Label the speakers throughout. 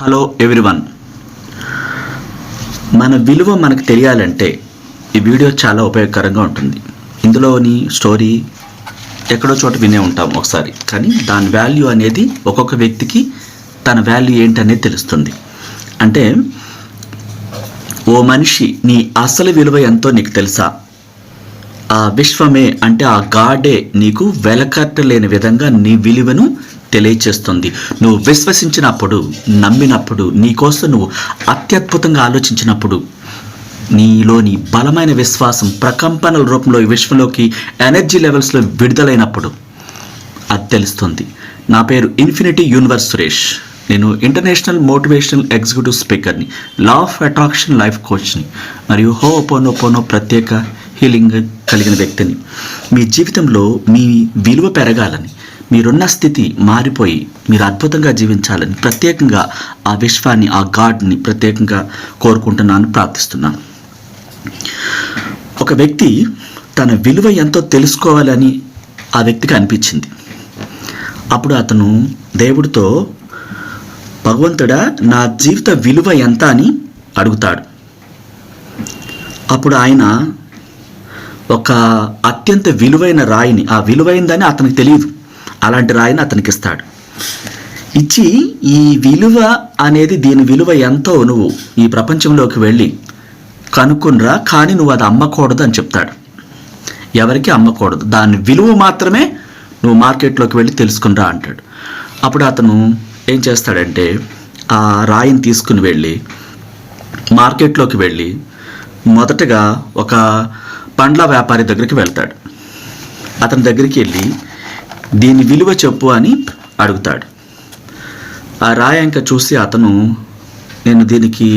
Speaker 1: Hello everyone మన విలువ మనకు తెలియాలంటే ఈ వీడియో చాలా ఉపయోగకరంగా ఉంటుంది. ఇందులోని స్టోరీ ఎక్కడో చోట వినే ఉంటాం ఒకసారి. కానీ దాని వాల్యూ అనేది ఒక్కొక్క వ్యక్తికి తన వాల్యూ ఏంటనేది తెలుస్తుంది. అంటే ఓ మనిషి నీ అసలు విలువ ఎంతో నీకు తెలుసా? ఆ విశ్వమే అంటే ఆ గాడే నీకు వెలకట్టలేని విధంగా నీ విలువను తెలియచేస్తుంది. నువ్వు విశ్వసించినప్పుడు నమ్మినప్పుడు నీకోసం నువ్వు అత్యద్భుతంగా ఆలోచించినప్పుడు నీలోని బలమైన విశ్వాసం ప్రకంపనల రూపంలో ఈ విశ్వంలోకి ఎనర్జీ లెవెల్స్లో విడుదలైనప్పుడు అది తెలుస్తుంది. నా పేరు ఇన్ఫినిటీ యూనివర్స్ సురేష్. నేను ఇంటర్నేషనల్ మోటివేషనల్ ఎగ్జిక్యూటివ్ స్పీకర్ని లా ఆఫ్ అట్రాక్షన్ లైఫ్ కోచ్ని మరియు హో పోనో పోనో ప్రత్యేక హీలింగ్ కలిగిన వ్యక్తిని. మీ జీవితంలో మీ విలువ పెరగాలని మీరున్న స్థితి మారిపోయి మీరు అద్భుతంగా జీవించాలని ప్రత్యేకంగా ఆ విశ్వాన్ని ఆ గాడ్ని ప్రత్యేకంగా కోరుకుంటున్నాను ప్రార్థిస్తున్నాను. ఒక వ్యక్తి తన విలువ ఎంతో తెలుసుకోవాలని ఆ వ్యక్తికి అనిపించింది. అప్పుడు అతను దేవుడితో భగవంతుడా నా జీవిత విలువ ఎంత అని అడుగుతాడు. అప్పుడు ఆయన ఒక అత్యంత విలువైన రాయిని ఆ విలువైందని అతనికి తెలియదు. అలాంటి రాయిని అతనికి ఇస్తాడు ఇచ్చి ఈ విలువ అనేది దీని విలువ ఎంతో నువ్వు ఈ ప్రపంచంలోకి వెళ్ళి కనుక్కునరా కానీ నువ్వు అది అమ్మకూడదు అని చెప్తాడు. ఎవరికి అమ్మకూడదు. దాని విలువ మాత్రమే నువ్వు మార్కెట్లోకి వెళ్ళి తెలుసుకునిరా అంటాడు. అప్పుడు అతను ఏం చేస్తాడంటే ఆ రాయిని తీసుకుని వెళ్ళి మార్కెట్లోకి వెళ్ళి మొదటగా ఒక పండ్ల వ్యాపారి దగ్గరికి వెళ్తాడు. అతని దగ్గరికి వెళ్ళి దీని విలువ చెప్పు అని అడుగుతాడు. ఆ రాయంక చూసి అతను నేను దీనికి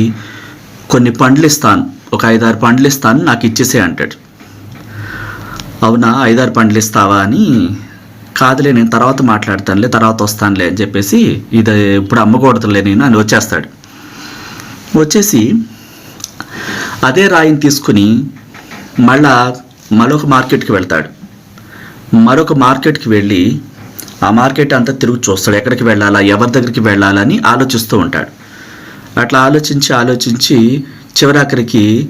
Speaker 1: కొన్ని పండ్లు ఇస్తాను ఒక ఐదారు పండ్లు ఇస్తాను నాకు ఇచ్చేసే అంటాడు. అవునా ఐదారు పండ్లు ఇస్తావా అని కాదులే నేను తర్వాత మాట్లాడతానులే తర్వాత వస్తానులే అని చెప్పేసి ఇది ఇప్పుడు అమ్మకూడదులే నేను అని వచ్చేస్తాడు. వచ్చేసి అదే రాయిని తీసుకుని మళ్ళా మరొక మార్కెట్కి వెళ్తాడు. మరొక మార్కెట్కి వెళ్ళి ఆ మార్కెట్ అంతా తిరుగు చూస్తాడు. ఎక్కడికి వెళ్ళాలా? ఎవరి దగ్గరికి వెళ్ళాలని ఆలోచిస్తూ ఉంటాడు. అట్లా ఆలోచించి ఆలోచించి చివరాఖరికి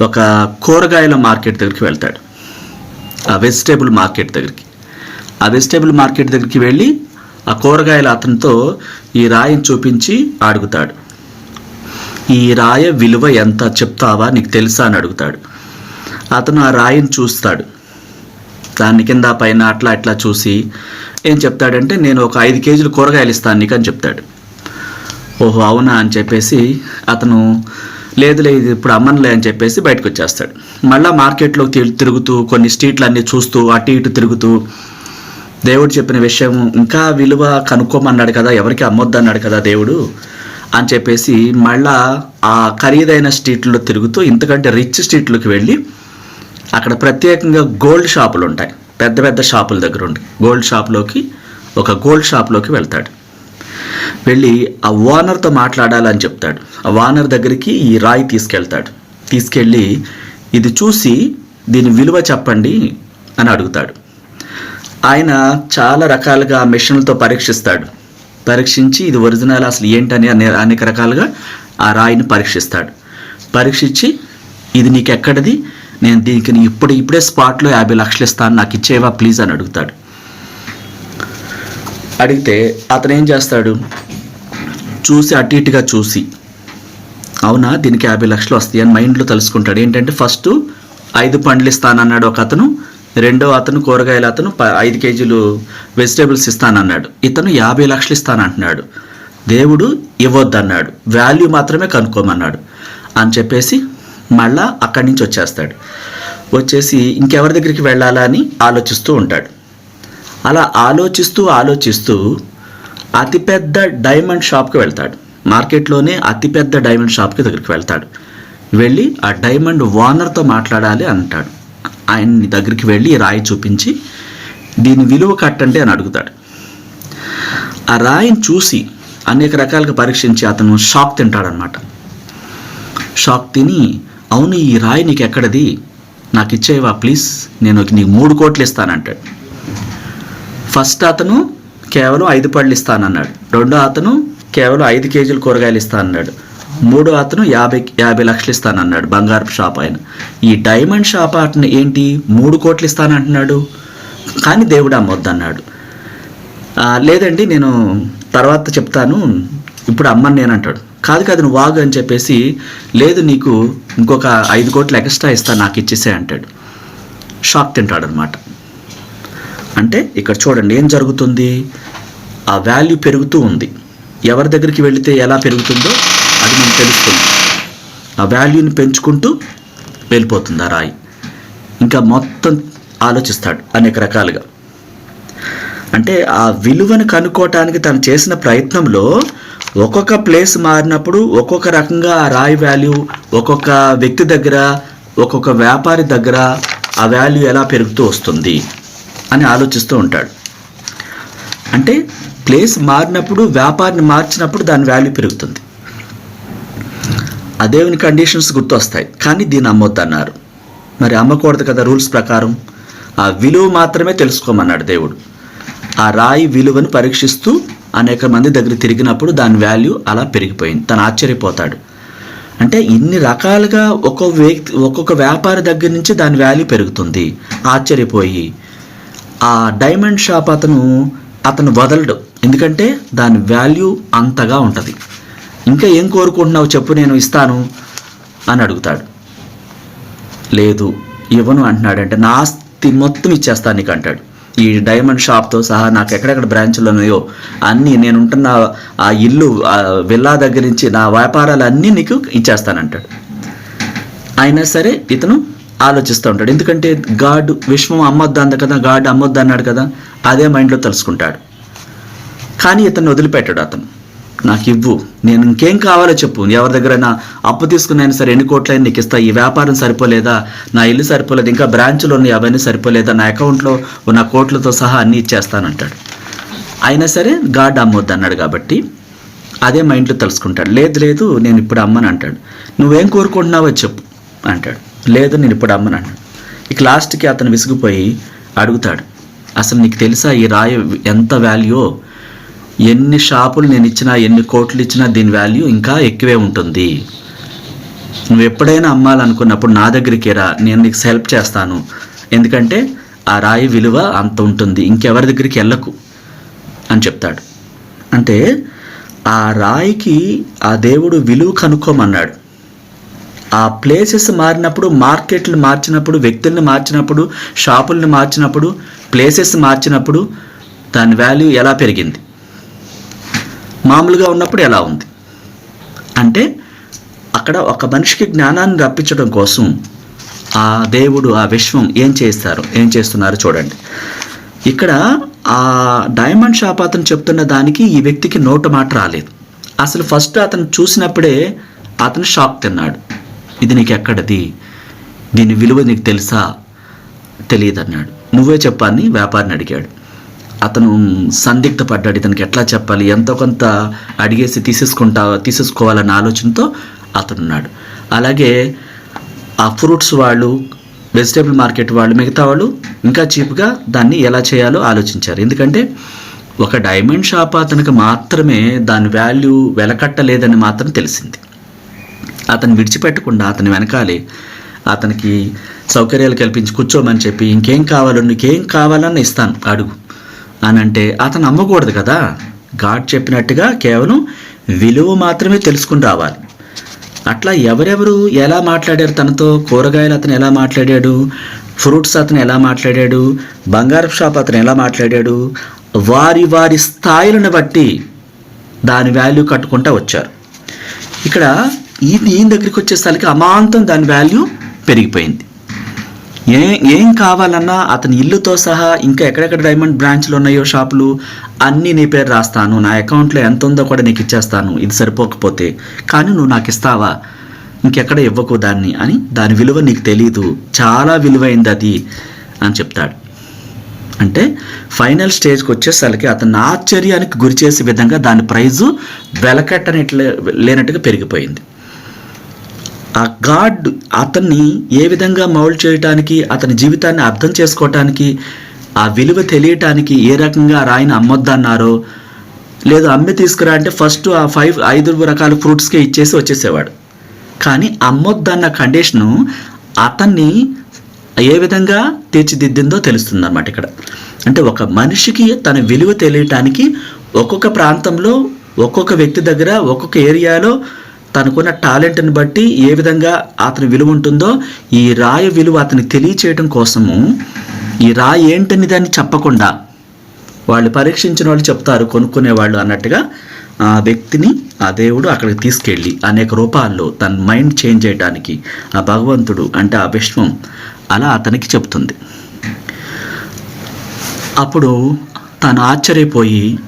Speaker 1: ఒక కూరగాయల మార్కెట్ దగ్గరికి వెళ్తాడు. ఆ వెజిటేబుల్ మార్కెట్ దగ్గరికి. ఆ వెజిటేబుల్ మార్కెట్ దగ్గరికి వెళ్ళి ఆ కూరగాయల అతనితో ఈ రాయిని చూపించి అడుగుతాడు. ఈ రాయ విలువ ఎంత చెప్తావా? నీకు తెలుసా? అని అడుగుతాడు. అతను ఆ రాయిని చూస్తాడు. దాని కింద పైన అట్లా అట్లా చూసి ఏం చెప్తాడంటే నేను ఒక ఐదు కేజీలు కూరగాయలు ఇస్తాను నీకు అని చెప్తాడు. ఓహో అవునా అని చెప్పేసి అతను లేదులే ఇది ఇప్పుడు అమ్మనులే అని చెప్పేసి బయటకు వచ్చేస్తాడు మళ్ళీ మార్కెట్లో తి- తిరుగుతూ కొన్ని స్ట్రీట్లు అన్నీ చూస్తూ అటు ఇటు తిరుగుతూ దేవుడు చెప్పిన విషయం ఇంకా విలువ కనుక్కోమన్నాడు కదా ఎవరికి అమ్మొద్దు అన్నాడు కదా దేవుడు అని చెప్పేసి మళ్ళా ఆ ఖరీదైన స్ట్రీట్లో తిరుగుతూ ఇంతకంటే రిచ్ స్ట్రీట్లోకి వెళ్ళి అక్కడ ప్రత్యేకంగా గోల్డ్ షాపులు ఉంటాయి. పెద్ద పెద్ద షాపుల దగ్గర ఉండి. గోల్డ్ షాప్లోకి ఒక గోల్డ్ షాప్లోకి వెళ్తాడు. వెళ్ళి ఆ ఓనర్తో మాట్లాడాలని చెప్తాడు. ఆ ఓనర్ దగ్గరికి ఈ రాయి తీసుకెళ్తాడు. తీసుకెళ్ళి ఇది చూసి దీని విలువ చెప్పండి అని అడుగుతాడు. ఆయన చాలా రకాలుగా మిషన్లతో పరీక్షిస్తాడు. పరీక్షించి ఇది ఒరిజినల్ అసలు ఏంటని అనే అనేక రకాలుగా ఆ రాయిని పరీక్షిస్తాడు. పరీక్షించి ఇది నీకెక్కడిది? నేను దీనికి ఇప్పుడు ఇప్పుడే స్పాట్లో యాభై లక్షలు ఇస్తాను నాకు ఇచ్చేవా ప్లీజ్ అని అడుగుతాడు. అడిగితే అతను ఏం చేస్తాడు? చూసి అటు ఇటుగా చూసి అవునా దీనికి యాభై లక్షలు వస్తాయి అని మైండ్లో తెలుసుకుంటాడు. ఏంటంటే ఫస్ట్ ఐదు పండ్లు ఇస్తానన్నాడు ఒక అతను రెండో అతను కూరగాయలు అతను ప- ఐదు కేజీలు వెజిటేబుల్స్ ఇస్తానన్నాడు. ఇతను యాభై లక్షలు ఇస్తానంటున్నాడు. దేవుడు ఇవ్వద్దన్నాడు. వాల్యూ మాత్రమే కనుక్కోమన్నాడు. అని చెప్పేసి మళ్ళా అక్కడి నుంచి వచ్చేస్తాడు. వచ్చేసి ఇంకెవరి దగ్గరికి వెళ్ళాలా అని ఆలోచిస్తూ ఉంటాడు. అలా ఆలోచిస్తూ ఆలోచిస్తూ అతిపెద్ద డైమండ్ షాప్కి వెళ్తాడు. మార్కెట్లోనే అతిపెద్ద డైమండ్ షాప్కి దగ్గరికి వెళ్తాడు. వెళ్ళి ఆ డైమండ్ ఓనర్తో మాట్లాడాలి అంటాడు. ఆయన్ని దగ్గరికి వెళ్ళి రాయి చూపించి దీని విలువ కట్టండి అని అడుగుతాడు. ఆ రాయిని చూసి అనేక రకాలుగా పరీక్షించి అతను షాక్ తింటాడనమాట షాక్ తిని అవును ఈ రాయి నీకు ఎక్కడది నాకు ఇచ్చేవా ప్లీజ్? నేను నీకు మూడు కోట్లు ఇస్తానంటాడు. ఫస్ట్ అతను కేవలం ఐదు పళ్ళు ఇస్తానన్నాడు. రెండో అతను కేవలం ఐదు కేజీలు కూరగాయలు ఇస్తానన్నాడు. మూడో అతను యాభై యాభై లక్షలు ఇస్తానన్నాడు బంగారపు షాప్ ఆయన. ఈ డైమండ్ షాప్ అతను ఏంటి? మూడు కోట్లు ఇస్తానంటున్నాడు. కానీ దేవుడు అమ్మొద్దన్నాడు. లేదండి నేను తర్వాత చెప్తాను. ఇప్పుడు అమ్మని నేను అంటాడు కాదు కాదు నువ్వు వాగు అని చెప్పేసి లేదు నీకు ఇంకొక ఐదు కోట్లు ఎక్స్ట్రా ఇస్తాను నాకు ఇచ్చేసే అంటాడు. షాక్ తింటాడు అనమాట అంటే ఇక్కడ చూడండి ఏం జరుగుతుంది? ఆ వాల్యూ పెరుగుతూ ఉంది. ఎవరి దగ్గరికి వెళితే ఎలా పెరుగుతుందో అది మనం తెలుస్తుంది. ఆ వాల్యూని పెంచుకుంటూ వెళ్ళిపోతుంది ఆ రాయి. ఇంకా మొత్తం ఆలోచిస్తాడు అనేక రకాలుగా. అంటే ఆ విలువను కనుక్కోవటానికి తను చేసిన ప్రయత్నంలో ఒక్కొక్క ప్లేస్ మారినప్పుడు ఒక్కొక్క రకంగా ఆ రాయి వాల్యూ ఒక్కొక్క వ్యక్తి దగ్గర ఒక్కొక్క వ్యాపారి దగ్గర ఆ వాల్యూ ఎలా పెరుగుతూ వస్తుంది అని ఆలోచిస్తూ ఉంటాడు. అంటే ప్లేస్ మారినప్పుడు వ్యాపారిని మార్చినప్పుడు దాని వాల్యూ పెరుగుతుంది. ఆ దేవుని కండిషన్స్ గుర్తొస్తాయి. కానీ దీన్ని అమ్మొద్దు అన్నారు మరి అమ్మకూడదు కదా రూల్స్ ప్రకారం? ఆ విలువ మాత్రమే తెలుసుకోమన్నాడు దేవుడు. ఆ రాయి విలువను పరీక్షిస్తూ అనేక మంది దగ్గర తిరిగినప్పుడు దాని వాల్యూ అలా పెరిగిపోయింది. తను ఆశ్చర్యపోతాడు. అంటే ఇన్ని రకాలుగా ఒక్కొక్క వ్యక్తి ఒక్కొక్క వ్యాపారి దగ్గర నుంచి దాని వాల్యూ పెరుగుతుంది. ఆశ్చర్యపోయి ఆ డైమండ్ షాప్ అతను అతను వదలడు. ఎందుకంటే దాని వాల్యూ అంతగా ఉంటుంది. ఇంకా ఏం కోరుకుంటున్నావు చెప్పు నేను ఇస్తాను అని అడుగుతాడు. లేదు ఇవ్వను అంటున్నాడంటే నా ఆస్తి మొత్తం ఇచ్చేస్తాను నీకు అంటాడు. ఈ డైమండ్ షాప్తో సహా నాకు ఎక్కడెక్కడ బ్రాంచ్లు ఉన్నాయో అన్నీ నేను ఉంటున్న ఆ ఇల్లు విల్లా దగ్గర నుంచి నా వ్యాపారాలన్నీ నీకు ఇచ్చేస్తానంటాడు. అయినా సరే ఇతను ఆలోచిస్తూ ఉంటాడు. ఎందుకంటే గాడ్ విశ్వం అమ్మొద్దు అంద కదా గాడ్ అమ్మొద్దు అన్నాడు కదా అదే మైండ్లో తెలుసుకుంటాడు కానీ ఇతను వదిలిపెట్టాడు అతను. నాకు ఇవ్వు. నేను ఇంకేం కావాలో చెప్పు. ఎవరి దగ్గర అప్పు తీసుకున్నాను సరే ఎన్ని కోట్లైనా నీకు ఇస్తా. ఈ వ్యాపారం సరిపోలేదా? నా ఇల్లు సరిపోలేదు. ఇంకా బ్రాంచ్లో ఉన్న అవన్నీ సరిపోలేదా? నా అకౌంట్లో ఉన్న కోట్లతో సహా అన్నీ ఇచ్చేస్తానంటాడు. అయినా సరే గాడ్ అమ్మొద్దు అన్నాడు కాబట్టి అదే మైండ్లో తెలుసుకుంటాడు లేదు లేదు నేను ఇప్పుడు అమ్మని అంటాడు. నువ్వేం కోరుకుంటున్నావో చెప్పు అంటాడు. లేదు నేను ఇప్పుడు అమ్మని అంటాడు. ఇక లాస్ట్కి అతను విసిగిపోయి అడుగుతాడు. అసలు నీకు తెలుసా ఈ రాయి ఎంత వాల్యూ? ఎన్ని షాపులు నేను ఇచ్చినా ఎన్ని కోట్లు ఇచ్చినా దీని వాల్యూ ఇంకా ఎక్కువే ఉంటుంది. నువ్వు ఎప్పుడైనా అమ్మాలనుకున్నప్పుడు నా దగ్గరికి రా నేను నీకు హెల్ప్ చేస్తాను. ఎందుకంటే ఆ రాయి విలువ అంత ఉంటుంది ఇంకెవరి దగ్గరికి వెళ్ళకు అని చెప్తాడు. అంటే ఆ రాయికి ఆ దేవుడు విలువ కనుక్కోమన్నాడు. ఆ ప్లేసెస్ మారినప్పుడు మార్కెట్లు మార్చినప్పుడు వ్యక్తుల్ని మార్చినప్పుడు షాపుల్ని మార్చినప్పుడు ప్లేసెస్ మార్చినప్పుడు దాని వాల్యూ ఎలా పెరిగింది? మామూలుగా ఉన్నప్పుడు ఎలా ఉంది? అంటే అక్కడ ఒక మనిషికి జ్ఞానాన్ని రప్పించడం కోసం ఆ దేవుడు ఆ విశ్వం ఏం చేస్తారు? ఏం చేస్తున్నారు చూడండి. ఇక్కడ ఆ డైమండ్ షాప్ అతను చెప్తున్న దానికి ఈ వ్యక్తికి నోటు మాట రాలేదు. అసలు ఫస్ట్ అతను చూసినప్పుడే అతను షాక్ తిన్నాడు. ఇది నీకు ఎక్కడది? దీని విలువ నీకు తెలుసా? తెలియదు అన్నాడు నువ్వే చెప్పాలని వ్యాపారిని అడిగాడు. అతను సందిగ్ధ పడ్డాడు ఇతనికి ఎట్లా చెప్పాలి? ఎంతో కొంత అడిగేసి తీసేసుకుంటా తీసేసుకోవాలన్న ఆలోచనతో అతనున్నాడు. అలాగే ఆ ఫ్రూట్స్ వాళ్ళు వెజిటేబుల్ మార్కెట్ వాళ్ళు మిగతా వాళ్ళు ఇంకా చీప్గా దాన్ని ఎలా చేయాలో ఆలోచించారు. ఎందుకంటే ఒక డైమండ్ షాప్ అతనికి మాత్రమే దాని వాల్యూ వెలకట్టలేదని మాత్రం తెలిసింది. అతను విడిచిపెట్టకుండా అతని వెనకాలే అతనికి సౌకర్యాలు కల్పించి కూర్చోమని చెప్పి ఇంకేం కావాలో? నీకేం కావాలన్నా ఇస్తాను అడుగు. అని అంటే అతను నమ్మకూడదు కదా? గాడ్ చెప్పినట్టుగా కేవలం విలువ మాత్రమే తెలుసుకుని రావాలి. అట్లా ఎవరెవరు ఎలా మాట్లాడారు తనతో? కూరగాయలు అతను ఎలా మాట్లాడాడు? ఫ్రూట్స్ అతను ఎలా మాట్లాడాడు? బంగారపు షాప్ అతను ఎలా మాట్లాడాడు? వారి వారి స్థాయిలను బట్టి దాని వాల్యూ కట్టుకుంటా వచ్చారు. ఇక్కడ ఈ దీని దగ్గరికి వచ్చేసరికి అమాంతం దాని వాల్యూ పెరిగిపోయింది. ఏ ఏం కావాలన్నా అతని ఇల్లుతో సహా ఇంకా ఎక్కడెక్కడ డైమండ్ బ్రాంచ్లు ఉన్నాయో షాపులు అన్నీ నీ పేరు రాస్తాను. నా అకౌంట్లో ఎంత ఉందో కూడా నీకు ఇచ్చేస్తాను. ఇది సరిపోకపోతే. కానీ నువ్వు నాకు ఇస్తావా? ఇంకెక్కడ ఇవ్వకు దాన్ని అని. దాని విలువ నీకు తెలీదు. చాలా విలువైంది అది అని చెప్తాడు. అంటే ఫైనల్ స్టేజ్కి వచ్చేసరికి అతను ఆశ్చర్యానికి గురి చేసే విధంగా దాని ప్రైజు వెలకట్టనట్లే లేనట్టుగా పెరిగిపోయింది. ఆ గాడ్ అతన్ని ఏ విధంగా మౌల్డ్ చేయటానికి అతని జీవితాన్ని అర్థం చేసుకోవటానికి ఆ విలువ తెలియటానికి ఏ రకంగా రాయిని అమ్మొద్దన్నారో లేదు అమ్మి తీసుకురా అంటే ఫస్ట్ ఆ ఫైవ్ ఐదు రకాల ఫ్రూట్స్కే ఇచ్చేసి వచ్చేసేవాడు. కానీ అమ్మొద్దన్న కండిషను అతన్ని ఏ విధంగా తీర్చిదిద్దిందో తెలుస్తుంది అనమాట ఇక్కడ. అంటే ఒక మనిషికి తన విలువ తెలియటానికి ఒక్కొక్క ప్రాంతంలో ఒక్కొక్క వ్యక్తి దగ్గర ఒక్కొక్క ఏరియాలో తనకున్న టాలెంట్ని బట్టి ఏ విధంగా అతని విలువ ఉంటుందో ఈ రాయి విలువ అతని తెలియచేయడం కోసము ఈ రాయి ఏంటని దాన్ని చెప్పకుండా వాళ్ళు పరీక్షించిన వాళ్ళు చెప్తారు కొనుక్కునే వాళ్ళు అన్నట్టుగా. ఆ వ్యక్తిని ఆ దేవుడు అక్కడికి తీసుకెళ్ళి అనేక రూపాల్లో తన మైండ్ చేంజ్ చేయడానికి ఆ భగవంతుడు అంటే ఆ విశ్వం అలా అతనికి చెప్తుంది. అప్పుడు తను ఆశ్చర్యపోయి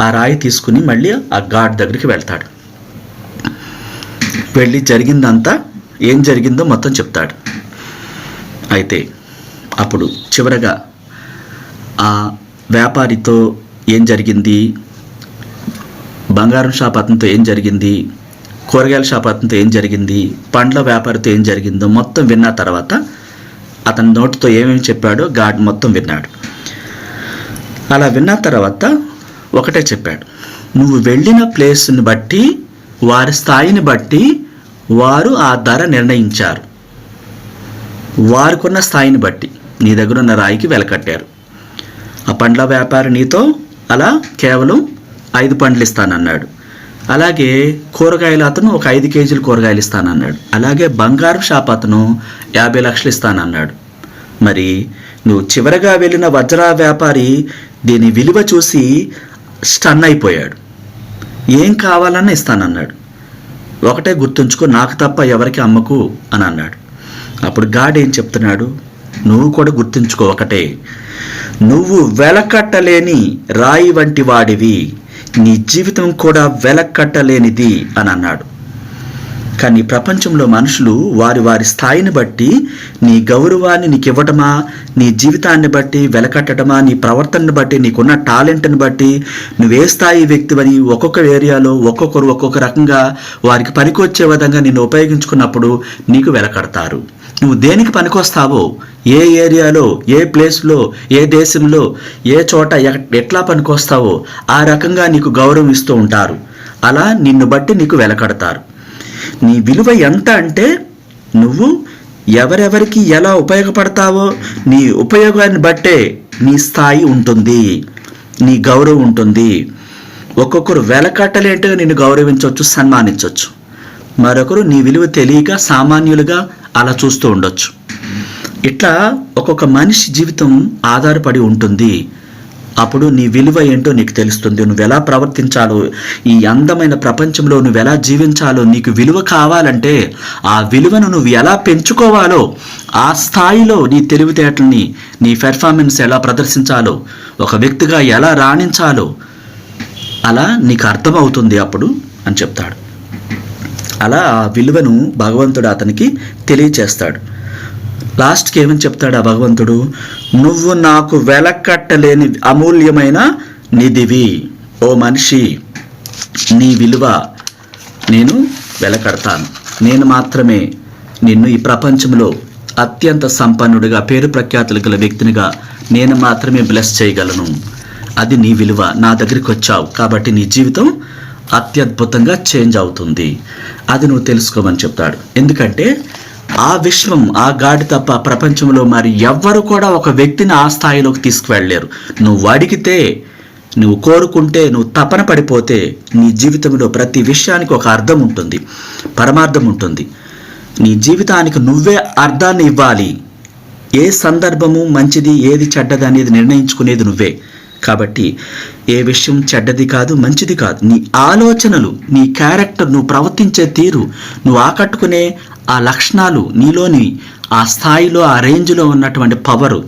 Speaker 1: ఆ రాయి తీసుకుని మళ్ళీ ఆ గాడ్ దగ్గరికి వెళ్తాడు. వెళ్ళి జరిగిందంతా ఏం జరిగిందో మొత్తం చెప్తాడు. అయితే అప్పుడు చివరగా ఆ వ్యాపారితో ఏం జరిగింది? బంగారం షాప్ అతనితో ఏం జరిగింది? కూరగాయల షాప్ అతనితో ఏం జరిగింది? పండ్ల వ్యాపారితో ఏం జరిగిందో మొత్తం విన్న తర్వాత అతని నోటితో ఏమేమి చెప్పాడో గాడ్ మొత్తం విన్నాడు. అలా విన్న తర్వాత ఒకటే చెప్పాడు. నువ్వు వెళ్ళిన ప్లేస్ని బట్టి వారి స్థాయిని బట్టి వారు ఆ ధర నిర్ణయించారు. వారికున్న స్థాయిని బట్టి నీ దగ్గర ఉన్న రాయికి వెలకట్టారు ఆ పండ్ల వ్యాపారి నీతో అలా కేవలం ఐదు పండ్లు ఇస్తానన్నాడు. అలాగే కూరగాయలు అతను ఒక ఐదు కేజీలు కూరగాయలు ఇస్తానన్నాడు. అలాగే బంగారు షాప్ అతను యాభై లక్షలు ఇస్తానన్నాడు. మరి నువ్వు చివరగా వెళ్ళిన వజ్ర వ్యాపారి దీని విలువ చూసి స్టన్ అయిపోయాడు. ఏం కావాలన్నా ఇస్తానన్నాడు. ఒకటే గుర్తుంచుకో నాకు తప్ప ఎవరికి అమ్మకు అని అన్నాడు. అప్పుడు గాడ్ ఏం చెప్తున్నాడు? నువ్వు కూడా గుర్తుంచుకో ఒకటే. నువ్వు వెలకట్టలేని రాయి వంటి వాడివి నీ జీవితం కూడా వెలకట్టలేనిది అని అన్నాడు. కానీ ప్రపంచంలో మనుషులు వారి వారి స్థాయిని బట్టి నీ గౌరవాన్ని నీకు ఇవ్వటమా నీ జీవితాన్ని బట్టి వెలకట్టడమా నీ ప్రవర్తనను బట్టి నీకున్న టాలెంట్ని బట్టి నువ్వే స్థాయి వ్యక్తివని ఒక్కొక్క ఏరియాలో ఒక్కొక్కరు ఒక్కొక్క రకంగా వారికి పనికొచ్చే విధంగా నిన్ను ఉపయోగించుకున్నప్పుడు నీకు వెలకడతారు. నువ్వు దేనికి పనికొస్తావో ఏ ఏరియాలో ఏ ప్లేస్లో ఏ దేశంలో ఏ చోట ఎట్లా పనికొస్తావో ఆ రకంగా నీకు గౌరవం ఇస్తూ ఉంటారు. అలా నిన్ను బట్టి నీకు వెలకడతారు. నీ విలువ ఎంత అంటే నువ్వు ఎవరెవరికి ఎలా ఉపయోగపడతావో నీ ఉపయోగాన్ని బట్టే నీ స్థాయి ఉంటుంది నీ గౌరవం ఉంటుంది. ఒక్కొక్కరు వెలకట్టలేట్టుగా నిన్ను గౌరవించవచ్చు సన్మానించవచ్చు. మరొకరు నీ విలువ తెలియక సామాన్యులుగా అలా చూస్తూ ఉండొచ్చు. ఇట్లా ఒక్కొక్క మనిషి జీవితం ఆధారపడి ఉంటుంది. అప్పుడు నీ విలువ ఏంటో నీకు తెలుస్తుంది. నువ్వు ఎలా ప్రవర్తించాలో ఈ అందమైన ప్రపంచంలో నువ్వు ఎలా జీవించాలో నీకు విలువ కావాలంటే ఆ విలువను నువ్వు ఎలా పెంచుకోవాలో ఆ స్థాయిలో నీ తెలివితేటల్ని నీ పెర్ఫార్మెన్స్ ఎలా ప్రదర్శించాలో ఒక వ్యక్తిగా ఎలా రాణించాలో అలా నీకు అర్థమవుతుంది అప్పుడు అని చెప్తాడు. అలా ఆ విలువను భగవంతుడు అతనికి తెలియచేస్తాడు. లాస్ట్కి ఏమని చెప్తాడు ఆ భగవంతుడు? నువ్వు నాకు వెలకట్టలేని అమూల్యమైన నిధివి. ఓ మనిషి నీ విలువ నేను వెలకడతాను. నేను మాత్రమే నిన్ను ఈ ప్రపంచంలో అత్యంత సంపన్నుడిగా పేరు ప్రఖ్యాతులు గల వ్యక్తినిగా నేను మాత్రమే బ్లెస్ చేయగలను. అది నీ విలువ నా దగ్గరికి వచ్చావు. కాబట్టి నీ జీవితం అత్యద్భుతంగా చేంజ్ అవుతుంది. అది నువ్వు తెలుసుకోమని చెప్తాడు. ఎందుకంటే ఆ విశ్వం ఆ గాడి తప్ప ప్రపంచంలో మరి ఎవ్వరు కూడా ఒక వ్యక్తిని ఆ స్థాయిలోకి తీసుకువెళ్ళలేరు. నువ్వు అడిగితే నువ్వు కోరుకుంటే నువ్వు తపన పడిపోతే నీ జీవితంలో ప్రతి విషయానికి ఒక అర్థం ఉంటుంది పరమార్థం ఉంటుంది. నీ జీవితానికి నువ్వే అర్థాన్ని ఇవ్వాలి. ఏ సందర్భము మంచిది ఏది చెడ్డది అనేది నిర్ణయించుకునేది నువ్వే. కాబట్టి ఏ విషయం చెడ్డది కాదు మంచిది కాదు. నీ ఆలోచనలు నీ క్యారెక్టర్ నువ్వు ప్రవర్తించే తీరు నువ్వు ఆకట్టుకునే ఆ లక్షణాలు నీలోని ఆ స్థాయిలో ఆ రేంజ్లో ఉన్నటువంటి పవరు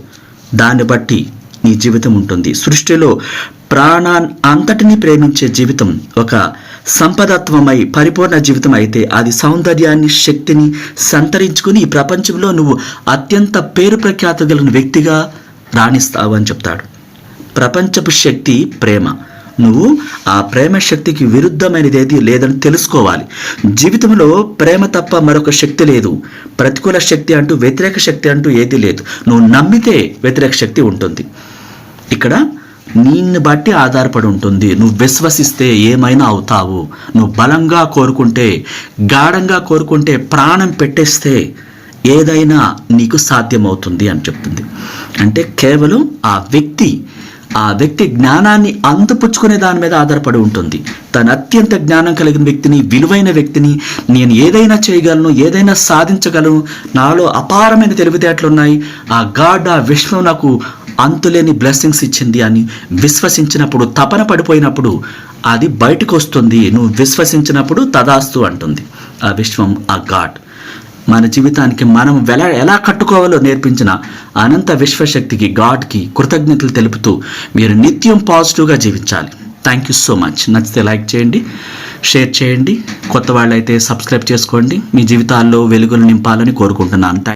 Speaker 1: దాన్ని బట్టి నీ జీవితం ఉంటుంది. సృష్టిలో ప్రాణా అంతటిని ప్రేమించే జీవితం ఒక సంపదత్వమై పరిపూర్ణ జీవితం అయితే అది సౌందర్యాన్ని శక్తిని సంతరించుకుని ఈ ప్రపంచంలో నువ్వు అత్యంత పేరు ప్రఖ్యాత కలిగిన వ్యక్తిగా రాణిస్తావు అని చెప్తాడు. ప్రపంచపు శక్తి ప్రేమ. నువ్వు ఆ ప్రేమ శక్తికి విరుద్ధమైనది ఏది లేదని తెలుసుకోవాలి. జీవితంలో ప్రేమ తప్ప మరొక శక్తి లేదు. ప్రతికూల శక్తి అంటూ వ్యతిరేక శక్తి అంటూ ఏది లేదు. నువ్వు నమ్మితే వ్యతిరేక శక్తి ఉంటుంది. ఇక్కడ నిన్ను బట్టి ఆధారపడి ఉంటుంది. నువ్వు విశ్వసిస్తే ఏమైనా అవుతావు. నువ్వు బలంగా కోరుకుంటే గాఢంగా కోరుకుంటే ప్రాణం పెట్టేస్తే ఏదైనా నీకు సాధ్యమవుతుంది అని చెప్తుంది. అంటే కేవలం ఆ వ్యక్తి ఆ వ్యక్తి జ్ఞానాన్ని అంతుపుచ్చుకునే దాని మీద ఆధారపడి ఉంటుంది. తను అత్యంత జ్ఞానం కలిగిన వ్యక్తిని విలువైన వ్యక్తిని నేను ఏదైనా చేయగలను ఏదైనా సాధించగలను నాలో అపారమైన తెలివితేటలు ఉన్నాయి. ఆ గాడ్ ఆ విశ్వం నాకు అంతులేని బ్లెస్సింగ్స్ ఇచ్చింది అని విశ్వసించినప్పుడు తపన పడిపోయినప్పుడు అది బయటకు వస్తుంది. నువ్వు విశ్వసించినప్పుడు తదాస్తు అంటుంది. ఆ విశ్వం ఆ గాడ్. మన జీవితానికి మనం ఎలా ఎలా కట్టుకోవాలో నేర్పించిన అనంత విశ్వశక్తికి గాడ్కి కృతజ్ఞతలు తెలుపుతూ మీరు నిత్యం పాజిటివ్గా జీవించాలి. థ్యాంక్ యూ సో మచ్ నచ్చితే లైక్ చేయండి షేర్ చేయండి కొత్త వాళ్ళైతే సబ్స్క్రైబ్ చేసుకోండి. మీ జీవితాల్లో వెలుగులు నింపాలని కోరుకుంటున్నాను.